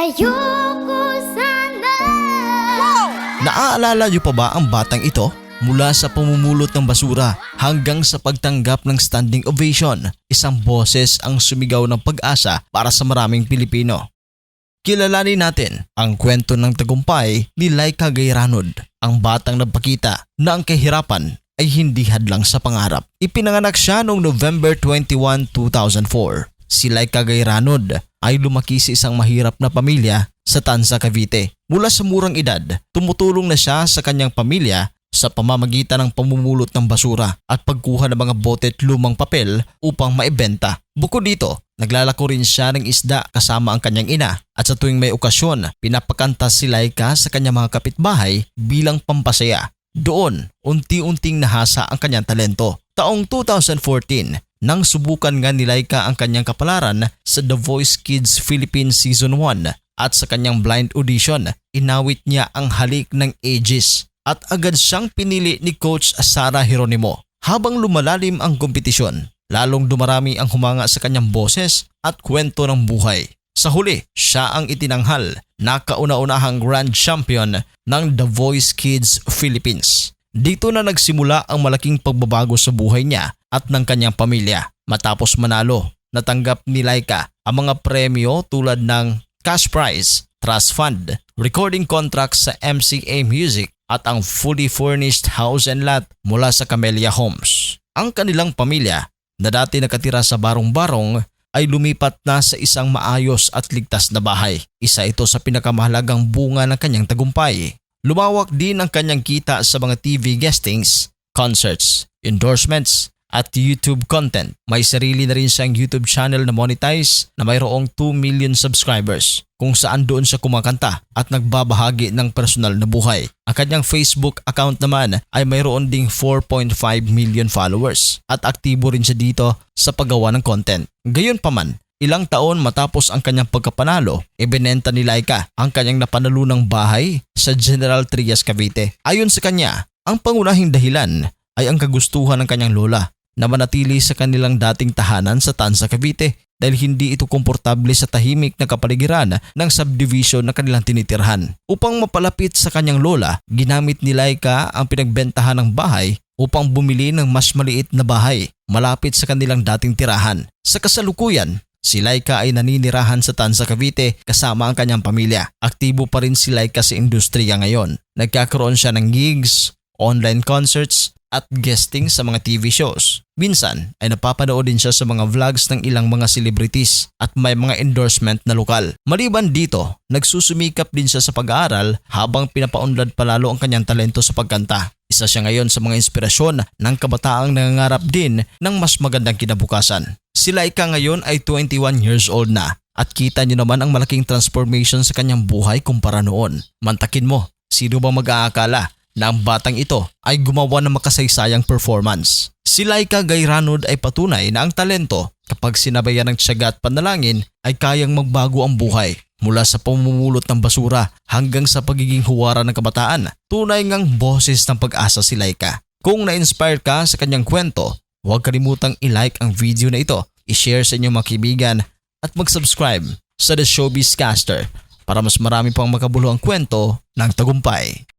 Ayoko sana Naaalala niyo pa ba ang batang ito? Mula sa pumumulot ng basura hanggang sa pagtanggap ng standing ovation, isang boses ang sumigaw ng pag-asa para sa maraming Pilipino. Kilalanin natin ang kwento ng tagumpay ni Laika Gayranod, ang batang nagpakita na ang kahirapan ay hindi hadlang sa pangarap. Ipinanganak siya noong November 21, 2004. Si Laika Gayranod ay lumaki sa isang mahirap na pamilya sa Tanza, Cavite. Mula sa murang edad, tumutulong na siya sa kanyang pamilya sa pamamagitan ng pamumulot ng basura at pagkuha ng mga bote at lumang papel upang maibenta. Bukod dito, naglalako rin siya ng isda kasama ang kanyang ina at sa tuwing may okasyon, pinapakanta si Laika sa kanyang mga kapitbahay bilang pampasaya. Doon, unti-unting nahasa ang kanyang talento. Taong 2014, nang subukan nga ni Laika ang kanyang kapalaran sa The Voice Kids Philippines Season 1 at sa kanyang blind audition, inawit niya ang halik ng ages at agad siyang pinili ni Coach Sara Geronimo. Habang lumalalim ang kompetisyon, lalong dumarami ang humanga sa kanyang boses at kwento ng buhay. Sa huli, siya ang itinanghal na kauna-unahang Grand Champion ng The Voice Kids Philippines. Dito na nagsimula ang malaking pagbabago sa buhay niya at ng kanyang pamilya. Matapos manalo, natanggap ni Laika ang mga premyo tulad ng cash prize, trust fund, recording contract sa MCA Music at ang fully furnished house and lot mula sa Camellia Homes. Ang kanilang pamilya na dati nakatira sa barong-barong ay lumipat na sa isang maayos at ligtas na bahay. Isa ito sa pinakamahalagang bunga ng kanyang tagumpay. Lumawak din ang kanyang kita sa mga TV guestings, concerts, endorsements, at YouTube content. May sarili na rin siyang YouTube channel na monetize na mayroong 2 million subscribers kung saan doon siya kumakanta at nagbabahagi ng personal na buhay. Ang kanyang Facebook account naman ay mayroon ding 4.5 million followers at aktibo rin siya dito sa paggawa ng content. Gayunpaman, Ilang taon matapos ang kanyang pagkapanalo, ibinenta ni Laika ang kanyang napanalunang bahay sa General Trias Cavite. Ayon sa kanya, ang pangunahing dahilan ay ang kagustuhan ng kanyang lola na manatili sa kanilang dating tahanan sa Tansa Cavite dahil hindi ito komportable sa tahimik na kapaligiran ng subdivision na kanilang tinitirhan. Upang mapalapit sa kanyang lola, ginamit ni Laika ang pinagbentahan ng bahay upang bumili ng mas maliit na bahay malapit sa kanilang dating tirahan. Sa kasalukuyan, Si Laika ay naninirahan sa Tanza Cavite kasama ang kanyang pamilya. Aktibo pa rin si Laika sa industriya ngayon. Nagkakaroon siya ng gigs, online concerts, at guesting sa mga TV shows. Minsan ay napapanood din siya sa mga vlogs ng ilang mga celebrities at may mga endorsement na lokal. Maliban dito, nagsusumikap din siya sa pag-aaral habang pinapaunlad palalo ang kanyang talento sa pagkanta. Isa siya ngayon sa mga inspirasyon ng kabataang nangangarap din ng mas magandang kinabukasan. Si Laika ngayon ay 21 years old na at kita niyo naman ang malaking transformation sa kanyang buhay kumpara noon. Mantakin mo, sino ba mag-aakala na ang batang ito ay gumawa ng makasaysayang performance? Si Laika Gayranod ay patunay na ang talento kapag sinabayan ng tiyaga at panalangin ay kayang magbago ang buhay mula sa pumumulot ng basura hanggang sa pagiging huwara ng kabataan. Tunay ngang boses ng pag-asa si Laika. Kung na-inspire ka sa kanyang kwento, huwag kalimutang i-like ang video na ito, i-share sa inyong mga kaibigan at mag-subscribe sa The Showbiz Caster para mas marami pang makabuluhang kwento ng tagumpay.